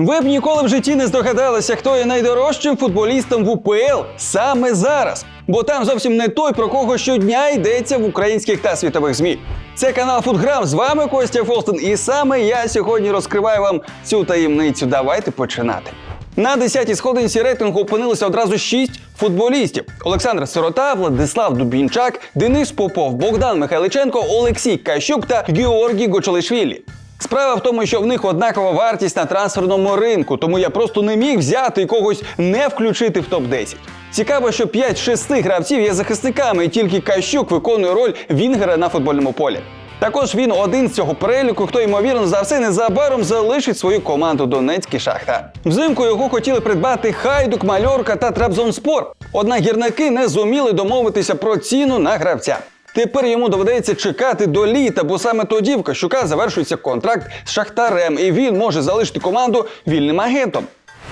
Ви б ніколи в житті не здогадалися, хто є найдорожчим футболістом в УПЛ саме зараз. Бо там зовсім не той, про кого щодня йдеться в українських та світових ЗМІ. Це канал Футграм. З вами Костя Фолстон. І саме я сьогодні розкриваю вам цю таємницю. Давайте починати. На 10-й сходинці рейтингу опинилося одразу шість футболістів: Олександр Сирота, Владислав Дубінчак, Денис Попов, Богдан Михайличенко, Олексій Кащук та Георгій Гочолишвілі. Справа в тому, що в них однакова вартість на трансферному ринку, тому я просто не міг взяти і когось не включити в топ-10. Цікаво, що 5-6 гравців є захисниками, і тільки Кащук виконує роль Вінгера на футбольному полі. Також він один з цього переліку, хто ймовірно за все незабаром залишить свою команду Донецький Шахтар. Взимку його хотіли придбати Хайдук, Мальорка та Трабзонспор. Однак гірники не зуміли домовитися про ціну на гравця. Тепер йому доведеться чекати до літа, бо саме тоді в Кащука завершується контракт з Шахтарем, і він може залишити команду вільним агентом.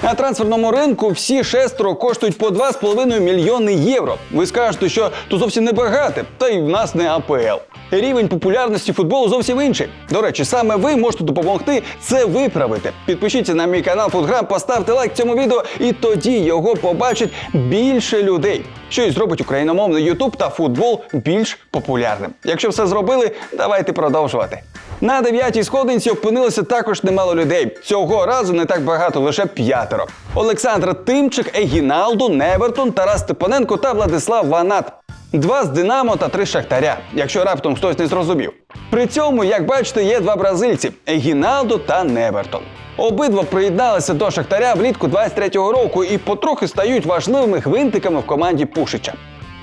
На трансферному ринку всі шестеро коштують по 2,5 мільйони євро. Ви скажете, що то зовсім не багато, та й в нас не АПЛ. Рівень популярності футболу зовсім інший. До речі, саме ви можете допомогти це виправити. Підпишіться на мій канал Футграм, поставте лайк цьому відео, і тоді його побачить більше людей, що і зробить україномовний Ютуб та футбол більш популярним. Якщо все зробили, давайте продовжувати. На дев'ятій сходинці опинилося також немало людей. Цього разу не так багато, лише п'ятеро. Олександр Тимчик, Егіналду, Невертон, Тарас Степаненко та Владислав Ванат. Два з Динамо та три Шахтаря, якщо раптом хтось не зрозумів. При цьому, як бачите, є два бразильці Егіналдо та Невертон. Обидва приєдналися до Шахтаря влітку 23-го року і потрохи стають важливими гвинтиками в команді Пушича.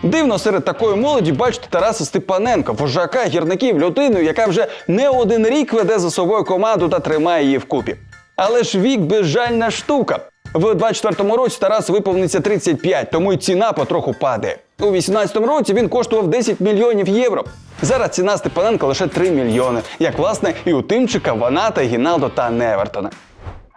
Дивно серед такої молоді бачити Тараса Степаненка, вожака гірників, людину, яка вже не один рік веде за собою команду та тримає її вкупі. Але ж вік безжальна штука. В 24-му році Тарас виповниться 35, тому й ціна потроху падає. У 18-му році він коштував 10 мільйонів євро. Зараз ціна Степаненка лише 3 мільйони, як власне і у Тимчика, Ваната, Гіналдо та Невертона.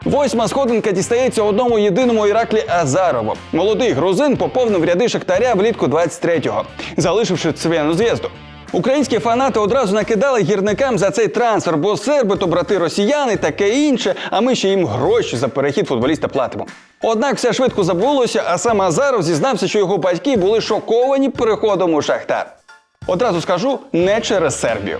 Восьма сходинка дістається одному єдиному Іраклі Азарову. Молодий грузин поповнив ряди Шахтаря влітку 23-го, залишивши цвяну зв'язду. Українські фанати одразу накидали гірникам за цей трансфер, бо серби то брати росіяни, таке інше, а ми ще їм гроші за перехід футболіста платимо. Однак все швидко забулося, а сам Азаров зізнався, що його батьки були шоковані переходом у Шахтар. Одразу скажу, не через Сербію.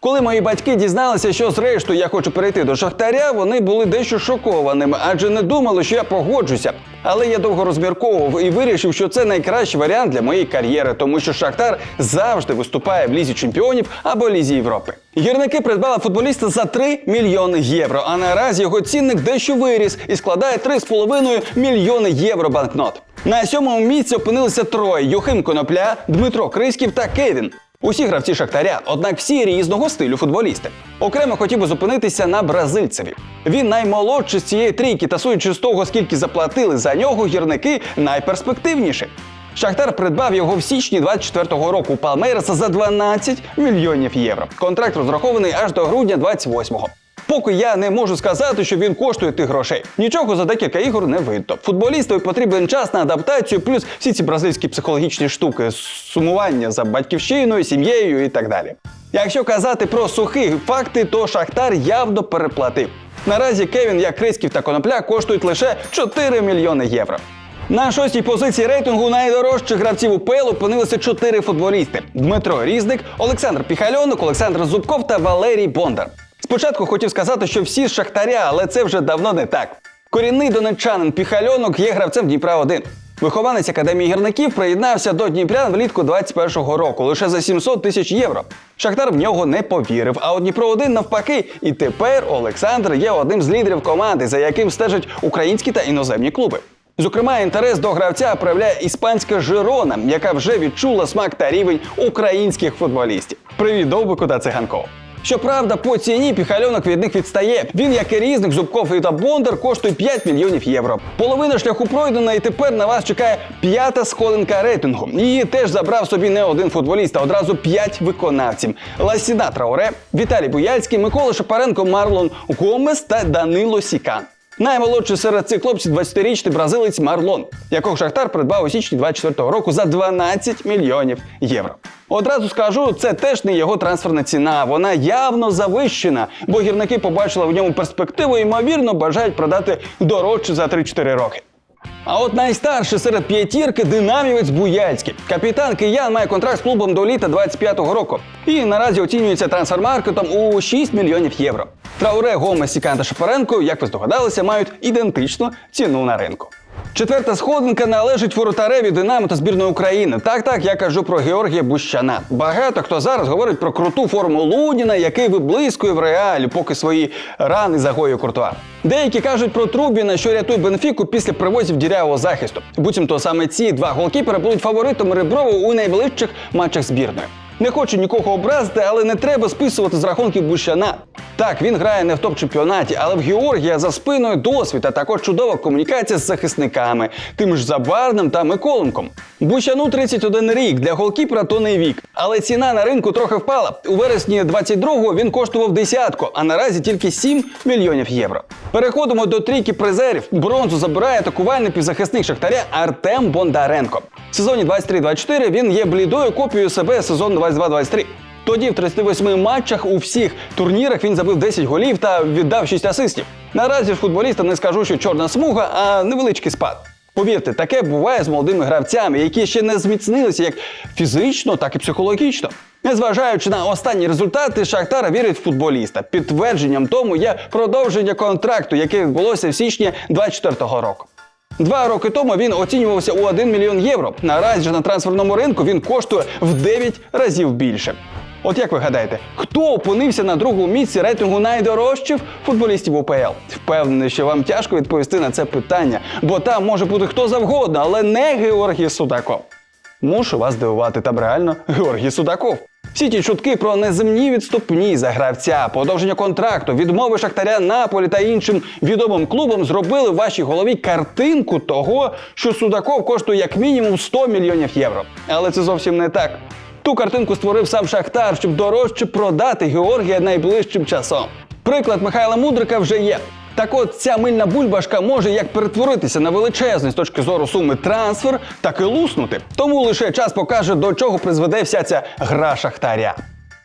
Коли мої батьки дізналися, що зрештою я хочу перейти до Шахтаря, вони були дещо шокованими, адже не думали, що я погоджуся. Але я довго розмірковував і вирішив, що це найкращий варіант для моєї кар'єри, тому що Шахтар завжди виступає в лізі чемпіонів або лізі Європи. Гірники придбали футболіста за 3 мільйони євро. А наразі його цінник дещо виріс і складає 3,5 мільйони євро банкнот. На сьомому місці опинилися троє: Юхим Конопля, Дмитро Криськів та Кевін. Усі гравці Шахтаря, однак всі різного стилю футболісти. Окремо хотів би зупинитися на бразильцеві. Він наймолодший з цієї трійки, та судячи з того, скільки заплатили за нього, гірники найперспективніші. Шахтар придбав його в січні 24-го року Палмейреса за 12 мільйонів євро. Контракт розрахований аж до грудня 28-го. Поки я не можу сказати, що він коштує тих грошей. Нічого за декілька ігор не видно. Футболістові потрібен час на адаптацію, плюс всі ці бразильські психологічні штуки, сумування за батьківщиною, сім'єю і так далі. Якщо казати про сухі факти, то Шахтар явно переплатив. Наразі Кевін, як Криськів та Конопля коштують лише 4 мільйони євро. На шостій позиції рейтингу найдорожчих гравців УПЛ опинилися чотири футболісти: Дмитро Різник, Олександр Піхальонок, Олександр Зубков та Валерій Бондар. Спочатку хотів сказати, що всі з Шахтаря, але це вже давно не так. Корінний донеччанин Піхальонок є гравцем Дніпра 1 Вихованець академії гірників приєднався до Дніпрян влітку 21-го року лише за 700 тисяч євро. Шахтар в нього не повірив. А от Дніпро 1 навпаки. І тепер Олександр є одним з лідерів команди, за яким стежать українські та іноземні клуби. Зокрема, інтерес до гравця проявляє іспанська Жирона, яка вже відчула смак та рівень українських футболістів. Привіт, довбику та циганков. Щоправда, по ціні піхальонок від них відстає. Він, як і різник, Зубков і та Бондар, коштує 5 мільйонів євро. Половина шляху пройдена, і тепер на вас чекає п'ята сходинка рейтингу. Її теж забрав собі не один футболіст, а одразу 5 виконавців: Ласіна Траоре, Віталій Буяльський, Микола Шапаренко, Марлон Гомес та Данило Сікан. Наймолодший серед цих хлопців 20-річний бразилець Марлон, якого Шахтар придбав у січні 24-го року за 12 мільйонів євро. Одразу скажу, це теж не його трансферна ціна. Вона явно завищена, бо гірники побачили в ньому перспективу і ймовірно бажають продати дорожче за 3-4 роки. А от найстарший серед п'ятірки динамівець Буяльський. Капітан киян має контракт з клубом до літа 25-го року. І наразі оцінюється трансфермаркетом у 6 мільйонів євро. Трауре, Гомес і Канта Шапаренко, як ви здогадалися, мають ідентичну ціну на ринку. Четверта сходинка належить воротареві Динамо та збірної України. Так, так, я кажу про Георгія Бущана. Багато хто зараз говорить про круту форму Луніна, який виблискує в реалі, поки свої рани загоює Куртуа. Деякі кажуть про Трубіна, що рятує Бенфіку після привозів дірявого захисту. Буцімто саме ці два голкіпери будуть фаворитом Реброву у найближчих матчах збірної. Не хочу нікого образити, але не треба списувати з рахунків Бущана. Так, він грає не в топ-чемпіонаті, але в Георгія за спиною досвід, а також чудова комунікація з захисниками, тим ж Забарним та Миколенком. Бущану 31 рік, для голкіпера то не вік. Але ціна на ринку трохи впала. У вересні 22-го він коштував десятку, а наразі тільки 7 мільйонів євро. Переходимо до трійки призерів. Бронзу забирає атакувальник півзахисник Шахтаря Артем Бондаренко. В сезоні 23-24 він є блідою копією себе сезону 22-23. Тоді в 38 матчах у всіх турнірах він забив 10 голів та віддав 6 асистів. Наразі ж футболіста не скажу, що чорна смуга, а невеличкий спад. Повірте, таке буває з молодими гравцями, які ще не зміцнилися як фізично, так і психологічно. Незважаючи на останні результати, Шахтар вірить в футболіста. Підтвердженням тому є продовження контракту, яке відбулося в січні 24-го року. Два роки тому він оцінювався у 1 мільйон євро. Наразі ж на трансферному ринку він коштує в 9 разів більше. От як ви гадаєте, хто опинився на другому місці рейтингу найдорожчих футболістів УПЛ? Впевнений, що вам тяжко відповісти на це питання, бо там може бути хто завгодно, але не Георгій Судаков. Мушу вас здивувати, там реально Георгій Судаков. Всі ті чутки про неземні відступні за гравця, подовження контракту, відмови Шахтаря Наполі та іншим відомим клубам зробили в вашій голові картинку того, що Судаков коштує як мінімум 100 мільйонів євро. Але це зовсім не так. Ту картинку створив сам Шахтар, щоб дорожче продати Георгія найближчим часом. Приклад Михайла Мудрика вже є. Так от ця мильна бульбашка може як перетворитися на величезний з точки зору суми трансфер, так і луснути. Тому лише час покаже, до чого призведе вся ця гра Шахтаря.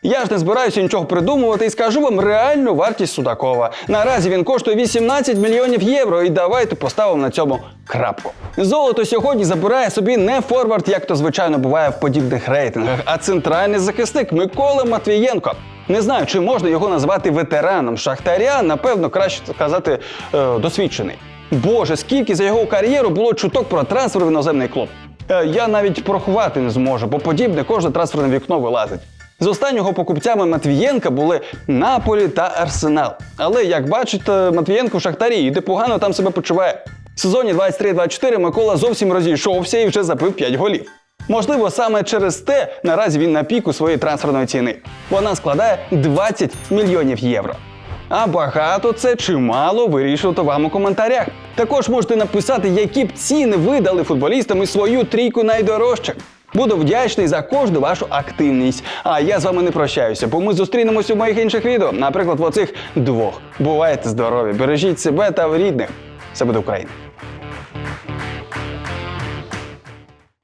Я ж не збираюся нічого придумувати і скажу вам реальну вартість Судакова. Наразі він коштує 18 мільйонів євро, і давайте поставимо на цьому крапку. Золото сьогодні забирає собі не форвард, як то звичайно буває в подібних рейтингах, а центральний захисник Микола Матвієнко. Не знаю, чи можна його назвати ветераном Шахтаря, напевно, краще сказати е, досвідчений. Боже, скільки за його кар'єру було чуток про трансфер в іноземний клуб. Е, я навіть порахувати не зможу, бо подібне кожне трансферне вікно вилазить. З останнього покупцями Матвієнка були Наполі та Арсенал. Але як бачите, Матвієнко в Шахтарі і де погано там себе почуває. В сезоні 23-24 Микола зовсім розійшовся і вже забив 5 голів. Можливо, саме через те наразі він на піку своєї трансферної ціни. Вона складає 20 мільйонів євро. А багато це чи мало вирішувати вам у коментарях. Також можете написати, які б ціни ви дали футболістам і свою трійку найдорожчих. Буду вдячний за кожну вашу активність. А я з вами не прощаюся, бо ми зустрінемось у моїх інших відео, наприклад, в оцих двох. Бувайте здорові, бережіть себе та рідних. Це буде Україна!